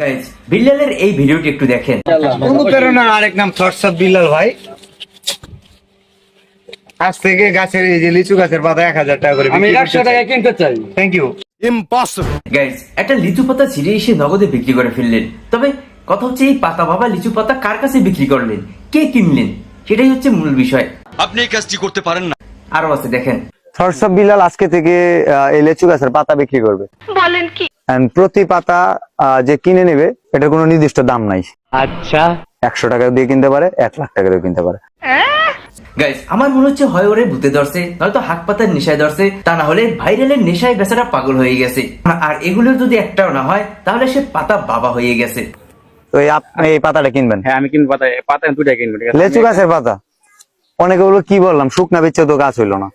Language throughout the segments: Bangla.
গাইজ বিল্লালের এই ভিডিওটি একটু দেখেন। অনুপ্রেরণার আরেক নাম বিল্লাল ভাই। আজ থেকে গাছের এই যে লিচু গাছের পাতা এক হাজার টাকা করে আমি একশো টাকা কিনতে চাই। থ্যাংক ইউ গাইজ একটা লিচু পাতা ছিঁড়ে এসে নগদে বিক্রি করে ফেললেন। তবে কথা হচ্ছে এই পাতা বাবা লিচু পাতা কার কাছে বিক্রি করলেন? কে কিনলেন? সেটাই হচ্ছে মূল বিষয়। আপনি এই কাজটি করতে পারেন না। আরও আছে দেখেন। সরসব বিল্লাল আজকে থেকে আহ, এই লিচু গাছের পাতা বিক্রি করবে। বলেন কি? প্রতি পাতা যে কিনে নেবে এটার কোনো নির্দিষ্ট দাম নাই। আচ্ছা। একশো টাকা দিয়ে কিনতে পারে এক লাখ টাকা দিয়ে কিনতে পারে। আমার মনে হচ্ছে হয় ওরে ভূতে ধরছে নয়তো হাক পাতার নেশায় ধরছে তা না হলে ভাইরালের নেশায় বেচারা পাগল হয়ে গেছে। আর এগুলোর যদি একটাও না হয় তাহলে সে পাতা বাবা হয়ে গেছে। তো এই আপনি এই পাতাটা কিনবেন? হ্যাঁ আমি কিনবো পাতা পাতা দুইটা কিনবো লেচু গাছের পাতা। অনেকে বলল কি বললাম? শুকনা বেচে তো গাছ হইল না।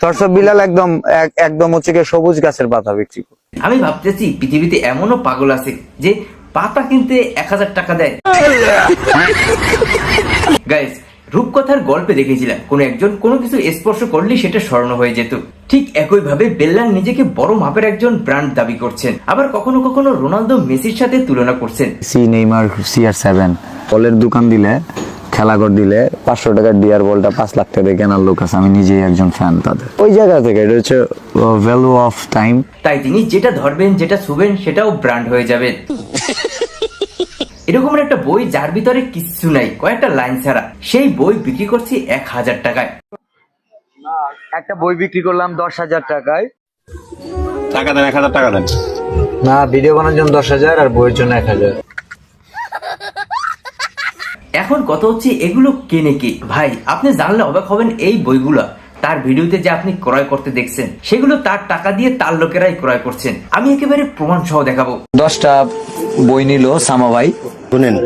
থরসাদ বিলাল একদম এক- একদম হচ্ছে গিয়ে সবুজ গাছের পাতা বিক্রি করে। আমি ভাবতেছি পৃথিবীতে এমনও পাগল আছে যে পাতা কিনতে এক হাজার টাকা দেয়। গাইজ রূপকথার গল্পে দেখেছিলাম, কোন একজন কোনো কিছু স্পর্শ করলেই সেটা স্মরণ হয়ে যেত। ঠিক একই ভাবে বেল্লাল নিজেকে বড় মাপের একজন ব্র্যান্ড দাবি করছেন। আবার কখনো কখনো রোনালদো, মেসির সাথে তুলনা করছেন। সি নেইমার সিআর সেভেন। বলের দোকান দিলে খেলাঘর দিলে পাঁচশো টাকার ডিয়ার বলটা পাঁচ লাখ টাকা দিয়ে কেনার লোক আছে। আমি নিজেই একজন ফ্যান তাদের। ওই জায়গা থেকে এটা হচ্ছে ভ্যালু অফ টাইম তাই তিনি যেটা ধরবেন যেটা শুবেন সেটাও ব্র্যান্ড হয়ে যাবে। এরকমের একটা বই যার ভিতরে কিচ্ছু নাই কয়েকটা লাইন ছাড়া। সেই বই বিক্রি করছি এক হাজার টাকায়। একটা বই বিক্রি করলাম দশ হাজার টাকায়। টাকা দেন এক হাজার টাকা দেন। না ভিডিও বানানোর জন্য দশ হাজার আর বইয়ের জন্য এক হাজার। এখন কত হচ্ছে এগুলো কেনে কে? ভাই আপনি জানলে অবাক হবেন এই বইগুলো। তার ভিডিওতে যে আপনি ক্রয় করতে দেখছেন সেগুলো তার টাকা দিয়ে তার লোকেরাই ক্রয় করছেন। আমি একেবারে প্রমাণ সহ দেখাবো। দশটা বই নিল সামা ভাই। শুনেন।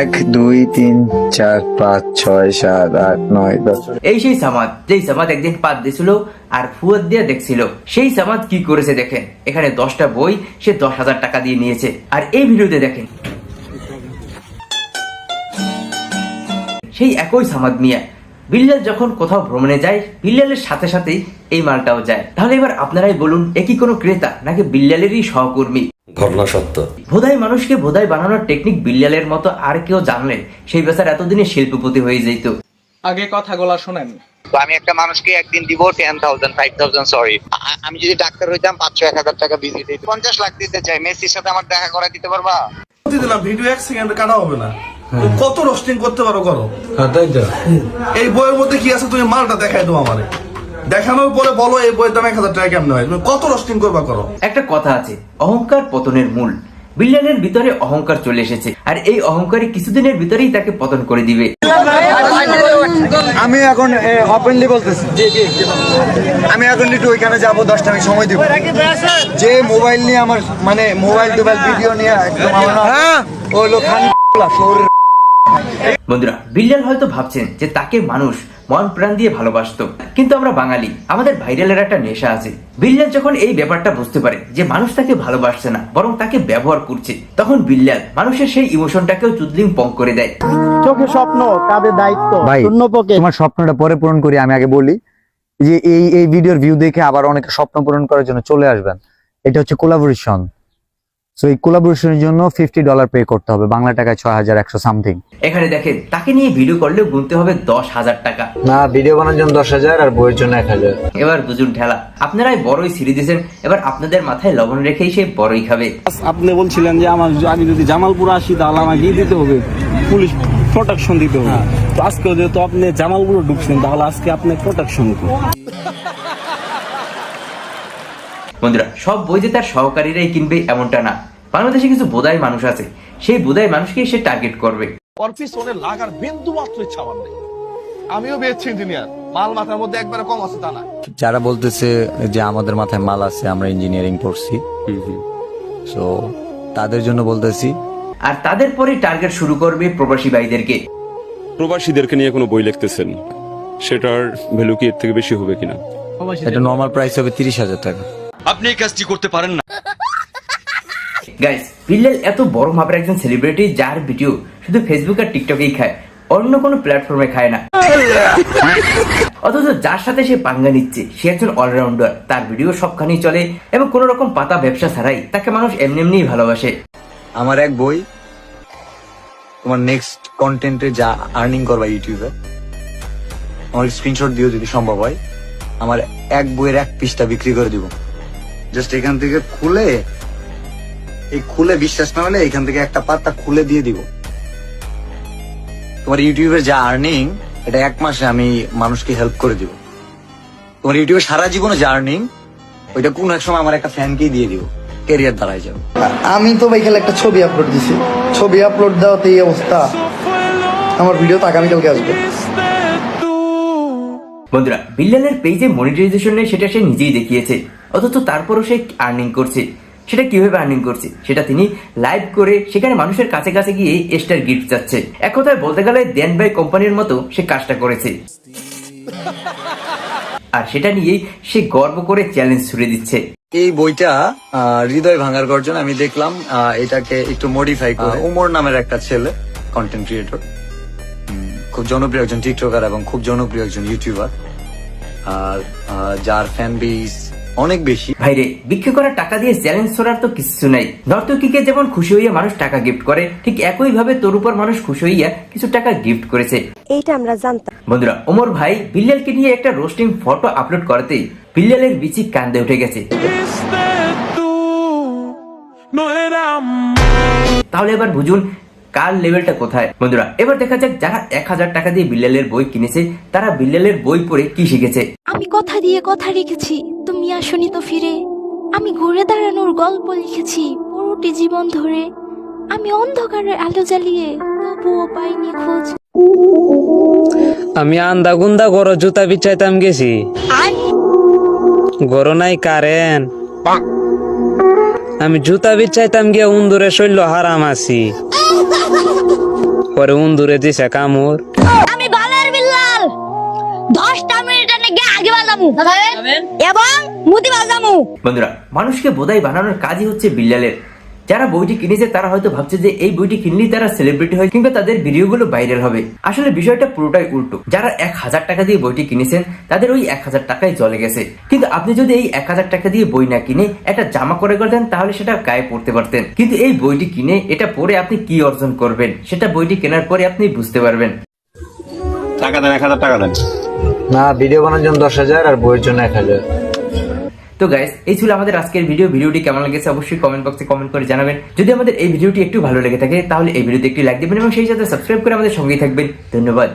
এক দুই তিন চার পাঁচ ছয় সাত আট নয় দশ। এই সেই সামাদ যেই সামাদ একদিন পাত দিছিল আর ফুয়াদ দিয়ে দেখছিল সেই সামাদ কি করেছে দেখেন? এখানে দশটা বই সে দশ হাজার টাকা দিয়ে নিয়েছে। আর এই ভিডিওতে দেখেন সেই একই সামাদ মিয়া। বিল্লাল যখন কোথাও ভ্রমণে যায় বিল্লালের সাথে সাথেই এই মালটাও যায়। তাহলে এবার আপনারাই বলুন এ কি কোনো ক্রেতা নাকি বিল্লালেরই সহকর্মী? ঘটনা সত্য। ভোদাই মানুষকে ভোদাই বানানোর টেকনিক বিল্লালের মতো আর কেউ জানলে সেই বেচার এতদিনে শিল্পপতি হয়ে যেত। আগে কথাগুলা শোনেন। আমি একটা মানুষকে একদিন দিব ten thousand five thousand sorry আমি যদি ডাক্তার হইতাম পাঁচশো এক হাজার টাকা ভিজিট দিতে পঞ্চাশ লাখ দিতে চাই মেসির সাথে আমার দেখা করা দিতে পারবা? দিলাম ভিডিও এক সেকেন্ড কাটা হবে না। কত রোস্টিং করতে পারো করো? এই বইয়ের মধ্যে কি আছে? তুমি মালটা দেখাই দাও আমারে। দেখানোর পরে বলো এই বইয়ের দাম এক হাজার টাকা কেমন হয়? তুমি কত রোস্টিং করবা করো? একটা কথা আছে অহংকার পতনের মূল। বিল্লালের ভিতরে অহংকার চলে এসেছে আর এই অহংকারই কিছুদিনের ভিতরেই তাকে পতন করে দিবে। আমি এখন ওপেনলি বলতেছি। আমি এখন একটু ওইখানে যাব দশটা আমি সময় দিব। যে মোবাইল নিয়ে আমার মানে মোবাইল টোবাইল ভিডিও নিয়ে একদম আমার না- লোক খান শহরের বন্ধুরা বিল্লাল হয়তো ভাবছেন যে তাকে মানুষ মন প্রাণ দিয়ে ভালোবাসতো। কিন্তু আমরা বাঙালি আমাদের ভাইরালের একটা নেশা আছে। বিল্লাল যখন এই ব্যাপারটা বুঝতে পারে যে মানুষ তাকে ভালোবাসছে না বরং তাকে ব্যবহার করছে তখন বিল্লাল মানুষের সেই ইমোশনটাকেও চুদলিং পং করে দেয়। চোখে স্বপ্ন কাঁধে দায়িত্ব শূন্য পকে তোমার স্বপ্নটা পরে পূরণ করি আমি আগে বলি যে এই এই ভিডিওর ভিউ দেখে আবার অনেকে স্বপ্ন পূরণ করার জন্য চলে আসবেন। এটা হচ্ছে কোলাবোরেশন সো এই কোলাবোরেশনের জন্য ফিফটি ডলার পে করতে হবে বাংলা টাকায় ছয় হাজার একশো সামথিং এখানে দেখেন তাকে নিয়ে ভিডিও করলেও গুনতে হবে দশ হাজার টাকা। না ভিডিও বানানোর জন্য দশ হাজার আর বইয়ের জন্য এক হাজার। এবার বুঝুন ঠেলা আপনারাই বড়ই ছিঁড়ে দিয়েছেন এবার আপনাদের মাথায় লবণ রেখেই সে বড়ই খাবে। আপনি বলছিলেন যে আমার আমি যদি জামালপুর আসি তাহলে আমাকে দিতে হবে? পুলিশ প্রোটেকশন দিতে হবে। তো আজকে যেহেতু আপনি জামালপুরে ঢুকছেন তাহলে আজকে আপনি প্রোটেকশন বন্ধুরা সব বই যে তার সহকারীরাই কিনবে এমনটা না। বাংলাদেশে কিছু বোধাই মানুষ আছে। সেই বোধাই মানুষকে সে টার্গেট করবে। ওর পিছনে লাগার বিন্দু মাত্র ইচ্ছা আমার নেই। আমিও বেয়েছি ইঞ্জিনিয়ার মাল মাথার মধ্যে একবারে কম আছে তা না। যারা বলতেছে যে আমাদের মাথায় মাল আছে আমরা ইঞ্জিনিয়ারিং পড়ছি সো তাদের জন্য বলতেছি। আর তাদের পরে টার্গেট শুরু করবে প্রবাসী ভাইদেরকে। প্রবাসীদেরকে নিয়ে কোনো বই লিখতেছেন? সেটার ভ্যালু কি এর থেকে বেশি হবে কিনা? এটা নর্মাল প্রাইস হবে তিরিশ হাজার টাকা। আপনি এই কাজটি করতে পারেন না। গাইস বিল্লাল এত বড় মাপের একজন সেলিব্রিটি যার ভিডিও শুধু ফেসবুক আর টিকটকেই খায়, অন্য কোনো প্ল্যাটফর্মে খায় না। অথচ যার সাথে সে পাঙ্গা নিচ্ছে, সে একজন অলরাউন্ডার তার ভিডিও সবখানেই চলে এবং কোনো রকম পাতা ব্যবসা ছাড়াই তাকে মানুষ এমনি এমনিই ভালোবাসে। আমার এক বই তোমার নেক্সট কন্টেন্টে যা আর্নিং করবা ইউটিউবে আমার স্ক্রিনশট দিও যদি সম্ভব হয়। আমার এক বইয়ের এক পিসটা বিক্রি করে দিব। জাস্ট এখান থেকে খুলে এই খুলে বিশ্বাস না হলে এখান থেকে একটা পাতা খুলে দিয়ে দিব। তোমার ইউটিউবের যা আর্নিং এটা এক মাসে আমি মানুষকে হেল্প করে দিব। তোমার ইউটিউবে সারা জীবনে যা আর্নিং ওইটা কোন এক সময় আমার একটা ফ্যানকেই দিয়ে দিব। কেরিয়ার দাঁড়ায় যাবে। আমি তো ভাই একটা ছবি আপলোড দিছি। ছবি আপলোড দেওয়াতে এই অবস্থা। আমার ভিডিও তো আগামীকালকে আসবে। বন্ধুরা বিল্লালের পেজে মনিটাইজেশন নেই সেটা সে নিজেই দেখিয়েছে। অথচ তারপরও সে আর্নিং করছে। সেটা কীভাবে আর্নিং করছে? সেটা তিনি লাইভ করে সেখানে মানুষের কাছে কাছে গিয়ে স্টার গিফট চাচ্ছে। এক কথায় বলতে গেলে দেন বাই কোম্পানির মতো সে কাজটা করেছে। আর সেটা নিয়েই সে গর্ব করে চ্যালেঞ্জ ছুড়ে দিচ্ছে। এই বইটা আহ, হৃদয় ভাঙার গর্জন আমি দেখলাম আহ, এটাকে একটু মডিফাই করে। উমর নামের একটা ছেলে কন্টেন্ট ক্রিয়েটর খুব জনপ্রিয় একজন টিকটকার এবং খুব জনপ্রিয় একজন ইউটিউবার আর যার ফ্যান বেস অনেক বেশি। ভাইরে বিক্রি করা টাকা দিয়ে চ্যালেঞ্জ ছড়ার তো কিছু নাই। নর্তকীকে যেমন খুশি হইয়া মানুষ টাকা গিফট করে ঠিক একই ভাবে তোর উপর মানুষ খুশি হইয়া কিছু টাকা গিফট করেছে। এইটা আমরা জানতাম। বন্ধুরা ওমর ভাই বিল্লালকে নিয়ে একটা রোস্টিং ফটো আপলোড করতেই বিল্লালের বিচি কান্দে উঠে গেছে। তাহলে এবার বুঝুন কার লেভেলটা কোথায়? বন্ধুরা এবার দেখা যাক যারা এক হাজার টাকা দিয়ে বিল্লালের বই কিনেছে তারা বিল্লালের বই পড়ে কি শিখেছে? আমি কথা দিয়ে কথা রেখেছি তুমি আসনি তো ফিরে। আমি ঘুরে দাঁড়ানোর গল্প লিখেছি পুরোটি জীবন ধরে। আমি অন্ধকারে আলো জ্বালিয়ে তবুও পাইনি খোঁজ। আমি আন্দা গুন্দা গরো জুতা বিছাইতাম গেছি। গরো নাই কারেন আমি জুতা বিছাইতাম গিয়ে উন্দুরে শৈল হারাম আছি। পরে উন্দুরে দিছে কামুর। আমি বালের বিল্লাল। দশটা মিনিট নাকি আগে বাজামু। এবং মুদি বাজামু। বন্ধুরা মানুষকে বোধাই বানানোর কাজই হচ্ছে বিল্লালের যারা বইটি কিনেছে তারা হয়তো ভাবছে যে এই বইটি কিনলেই তারা সেলিব্রিটি হয় কিংবা তাদের ভিডিওগুলো ভাইরাল হবে। আসলে বিষয়টা পুরোটাই উল্টো। যারা এক হাজার টাকা দিয়ে বইটি কিনেছেন তাদের ওই এক হাজার টাকায় চলে গেছে। কিন্তু আপনি যদি এই এক হাজার টাকা দিয়ে বই না কিনে একটা জামা করে করে দেন তাহলে সেটা গায়ে পড়তে পারতেন। কিন্তু এই বইটি কিনে এটা পরে আপনি কি অর্জন করবেন? সেটা বইটি কেনার পরে আপনি বুঝতে পারবেন। টাকা দেন এক হাজার টাকা দেন। না ভিডিও বানানোর জন্য দশ হাজার আর বইয়ের জন্য এক হাজার। তো গাইস এই ছিল আমাদের আজকের ভিডিও ভিডিওটি কেমন লেগেছে অবশ্যই কমেন্ট বক্সে কমেন্ট করে জানাবেন। যদি আমাদের এই ভিডিওটি একটু ভালো লেগে থাকে, তাহলে এই ভিডিওতে একটি লাইক দেবেন এবং সেই সাথে সাবস্ক্রাইব করে আমাদের সঙ্গেই থাকবেন। ধন্যবাদ।